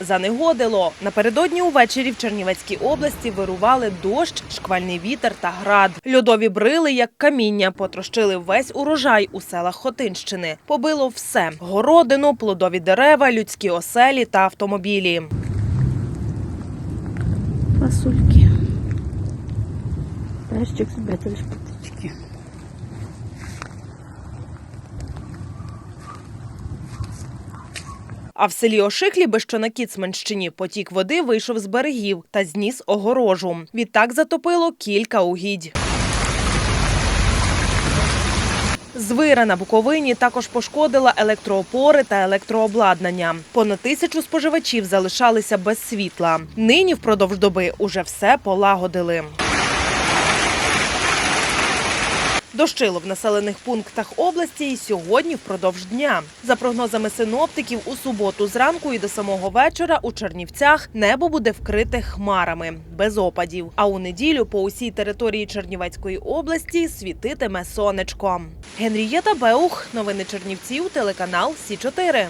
Занегодило. Напередодні увечері в Чернівецькій області вирували дощ, шквальний вітер та град. Льодові брили, як каміння, потрощили весь урожай у селах Хотинщини. Побило все: городину, плодові дерева, людські оселі та автомобілі. Фасульки. Перчик, збити шпатички. А в селі Ошиклібе, що на Кіцманщині, потік води вийшов з берегів та зніс огорожу. Відтак затопило кілька угідь. Звира на Буковині також пошкодила електроопори та електрообладнання. Понад тисячу споживачів залишалися без світла. Нині впродовж доби уже все полагодили. Дощило в населених пунктах області і сьогодні впродовж дня. За прогнозами синоптиків, у суботу зранку і до самого вечора у Чернівцях небо буде вкрите хмарами без опадів. А у неділю по усій території Чернівецької області світитиме сонечко. Генрієта Беух, новини Чернівців, телеканал Сі 4